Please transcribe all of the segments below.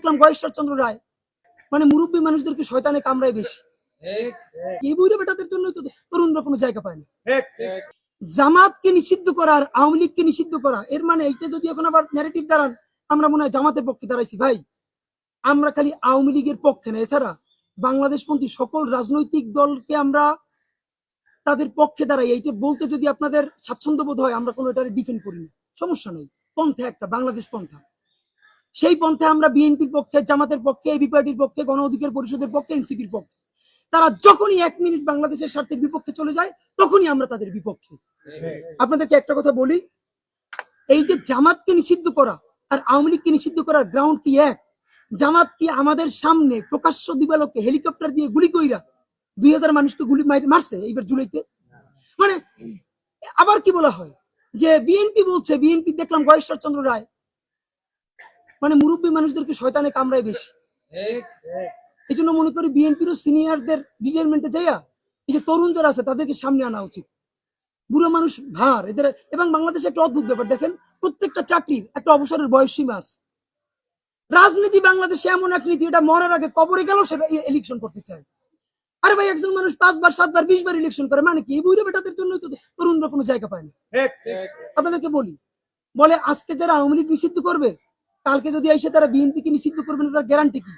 দেখলাম গয়েশ্বর চন্দ্র রায়। মানে মুরব্বী মানুষদেরকে শয়তানে কামড়ায় বেশি। এই বুড়ো বেটাদের জন্য তো তরুণরা কোনো জায়গা পায় না। জামাতকে নিষিদ্ধ করা আর আওয়ামী লীগকে নিষিদ্ধ করা এর মানে এইটা যদি এখন আবার ন্যারেটিভ দাঁড়ান, আমরা মনে হয় জামাতের পক্ষে দাঁড়াইছি। ভাই, আমরা খালি আওয়ামী লীগের পক্ষে না। এছাড়া বাংলাদেশপন্থী সকল রাজনৈতিক দলকে আমরা তাদের পক্ষে দাঁড়াই। এইটা বলতে যদি আপনাদের স্বাচ্ছন্দ্য বোধ হয়, আমরা কোনো এটারে ডিফেন্ড করি না। সমস্যা নেই। পন্থা একটা, বাংলাদেশ পন্থা। সেই পন্থে আমরা বিএনপির পক্ষে, জামাতের পক্ষে এবি পার্টির পক্ষে, গণ অধিকার পরিষদের পক্ষে, এনসিপির পক্ষে। তারা যখনই এক মিনিট বাংলাদেশের স্বার্থের বিপক্ষে চলে যায়, তখনই আমরা তাদের বিপক্ষে। আপনাদেরকে একটা কথা বলি, এই যে জামাতকে নিষিদ্ধ করা আর আওয়ামী লীগকে নিষিদ্ধ করার গ্রাউন্ড কি এক? জামাত কি আমাদের সামনে প্রকাশ্য দিবালোকে হেলিকপ্টার দিয়ে গুলি কইরা দুই হাজার মানুষকে গুলি মারছে এইবার জুলাইতে? মানে আবার কি বলা হয়? যে বিএনপি বলছে, বিএনপি দেখলাম গয়েশ্বর চন্দ্র রায় মানে মুরব্বী মানুষদেরকে শয়তানে কামড়ায় বেশি। এই জন্য মনে করি বিএনপিরও সিনিয়রদের রিটায়ারমেন্টে যাইয়া এই যে তরুণ যারা আছে তাদেরকে সামনে আনা উচিত। বুড়ো মানুষ ভার এদের এবং বাংলাদেশে একটা অদ্ভুত ব্যাপার দেখেন প্রত্যেকটা চাকরির একটা অবসরের বয়স সীমা আছে। রাজনীতি বাংলাদেশে এমন এক নীতি এটা মরার আগে কবরে গেল সেটা ইলেকশন করতে চায়। আরে ভাই একজন মানুষ পাঁচবার সাতবার বিশ বার ইলেকশন করে মানে কি? বুড়ো বেটাদের জন্য তো তরুণরা কোনো জায়গা পায় না। আপনাদেরকে বলি বলে আজকে যারা আওয়ামী লীগ নিষিদ্ধ করবে কালকে যদি এসে তারা বিএনপি কে নিষিদ্ধ করবে না, তার গ্যারান্টি কি?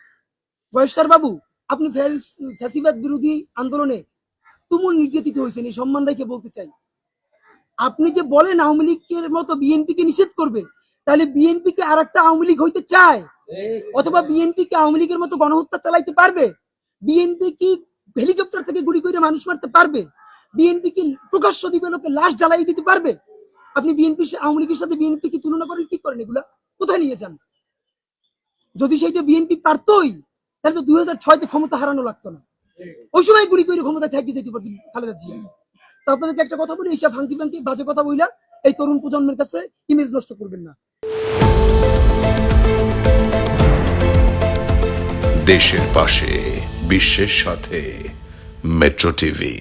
বয়স্কার বাবু, আপনি ফ্যাস- ফ্যাসিবাদ বিরোধী আন্দোলনে তুমুল নির্যাতিত হয়েছেন, এই সম্মান রেখে বলতে চাই। আপনি যে বলেন আওয়ামী লীগের মতো বিএনপি কে নিষেধ করবে, তাহলে বিএনপি কে আর একটা আওয়ামী লীগ হইতে চায়? অথবা বিএনপি কে আওয়ামী লীগের মতো গণহত্যা চালাইতে পারবে? বিএনপি কি হেলিকপ্টার থেকে গুলি করে মানুষ মারতে পারবে? বিএনপি কি প্রকাশ্য দিবে লোকে লাশ জ্বালাই দিতে পারবে? আপনি বিএনপি আওয়ামী লীগের সাথে বিএনপি কি তুলনা করেন, কি করেন এগুলা? কোথায় নিয়ে যান? যদি সেইটা বিএনপি পারতই তাহলে তো দুই ছয়তে ক্ষমতা হারানো লাগতো না। ওই সময় গুলি করে ক্ষমতায় থাকি যেতে পারতেন খালেদা জিয়া। তো আপনাদেরকে একটা কথা বলি এইসব ভাঙ্কি ভাঙ্কি বাজে কথা বইলা এই তরুণ প্রজন্মের কাছে ইমেজ নষ্ট করবেন না। দেশের পাশে, বিশ্বের সাথে মেট্রো টিভি